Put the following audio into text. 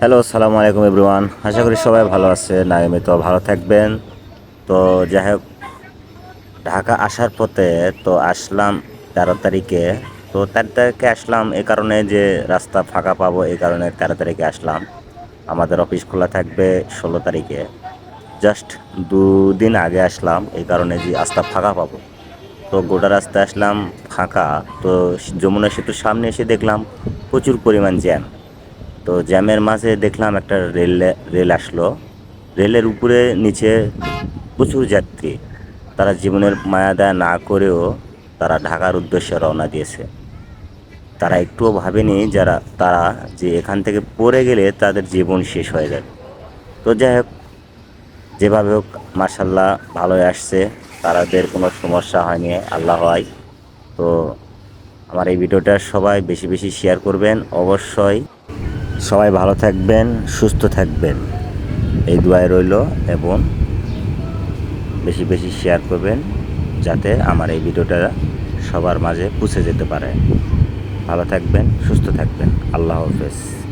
Hello সালামু আলাইকুম everyone আশা করি সবাই ভালো আছে নাইমে তো ভালো থাকবেন। তো যাই হোক, ঢাকা আসার পথে তো আসলাম তেরো তারিখে। তো তেরো তারিখে আসলাম এই কারণে যে রাস্তা ফাঁকা পাবো এই কারণে তেরো তারিখে আসলাম। আমাদের অফিস খোলা থাকবে ষোলো তারিখে। জাস্ট দুদিন আগে আসলাম এই কারণে যে রাস্তা ফাঁকা পাবো। তো গোটা রাস্তায় আসলাম ফাঁকা। তো যমুনা সেতুর সামনে এসে দেখলাম প্রচুর পরিমাণ জ্যাম। তো জ্যামের মাঝে দেখলাম একটা রেল রেল আসলো। রেলের উপরে নিচে প্রচুর যাত্রী। তারা জীবনের মায়া দায়া না করেও তারা ঢাকার উদ্দেশ্যে রওনা দিয়েছে। তারা একটুও ভাবেনি যারা, তারা যে এখান থেকে পড়ে গেলে তাদের জীবন শেষ হয়ে যাবে। তো যাই হোক, যেভাবে হোক মার্শাল্লাহ ভালোই আসছে। তাদের কোনো সমস্যা হয়নি, আল্লাহ হয়। তো আমার এই ভিডিওটা সবাই বেশি বেশি শেয়ার করবেন। অবশ্যই সবাই ভালো থাকবেন, সুস্থ থাকবেন। এই দুয়ায় রইল এবং বেশি বেশি শেয়ার করবেন যাতে আমার এই ভিডিওটা সবার মাঝে পৌঁছে যেতে পারে। ভালো থাকবেন, সুস্থ থাকবেন। আল্লাহ হাফেজ।